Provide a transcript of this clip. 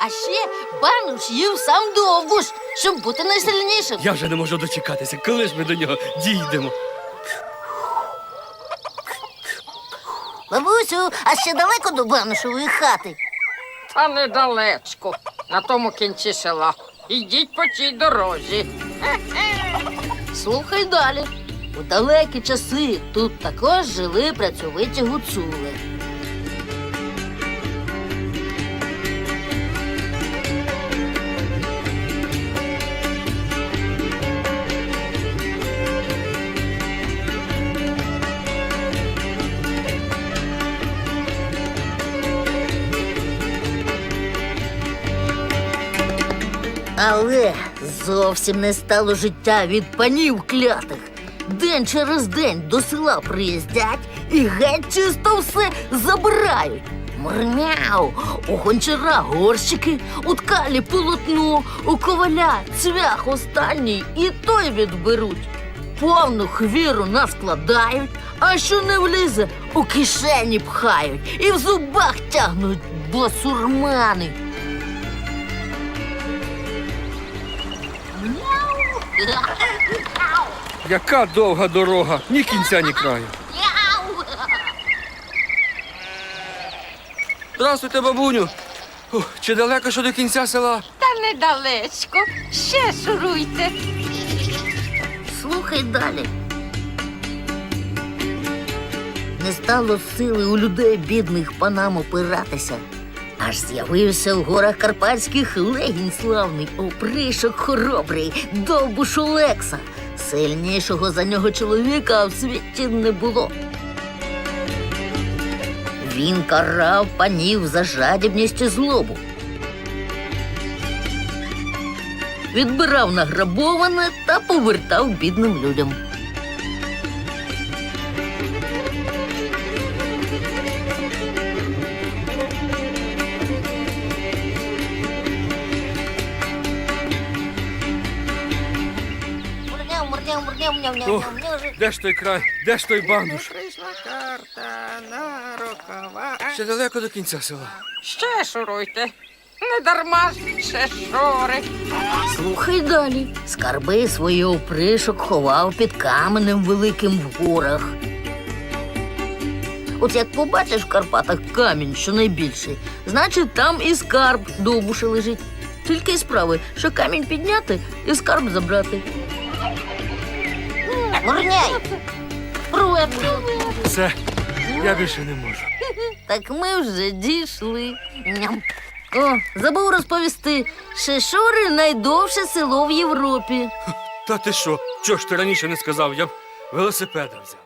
А ще Бануш їв сам довбуш, щоб бути найсильнішим. Я вже не можу дочекатися, коли ж ми до нього дійдемо. Бабусю, а ще далеко до Банушової хати. Та недалечко, на тому кінці села. Ідіть по цій дорозі. Слухай далі. У далекі часи тут також жили працьовиті гуцули. Але зовсім не стало життя від панів клятих. День через день до села приїздять і геть чисто все забирають. Мрняу, у гончара горщики, у ткалі полотно, у коваля цвях останній і той відберуть. Повну хвіру наскладають, а що не влізе, у кишені пхають і в зубах тягнуть басурмани. Яка довга дорога, ні кінця, ні краю. Здравствуйте, бабуню. Ух, чи далеко що до кінця села? Та недалечко. Ще шуруйте. Слухай далі. Не стало сили у людей бідних панам опиратися. Аж з'явився в горах карпатських легінь славний опришок хоробрий, довбуш Олекса. Сильнішого за нього чоловіка в світі не було. Він карав панів за жадібність і злобу. відбирав награбоване та повертав бідним людям. Де ж той край, де ж той бандуш? Прийшла карта на рукава. Ще далеко до кінця села. Ще шуруйте. Не дарма ще шори. Слухай далі. Скарби свої опришок ховав під каменем великим в горах. От як побачиш в Карпатах камінь, що найбільший, значить там і скарб довбуша лежить. Тільки й справи, що камінь підняти і скарб забрати. Мурняй! Привет! Все, я більше не можу. Так ми вже дійшли. Ням. О, забув розповісти. Шишури найдовше село в Європі. Та ти що? Чого ж ти раніше не сказав? Я б велосипеда взяв.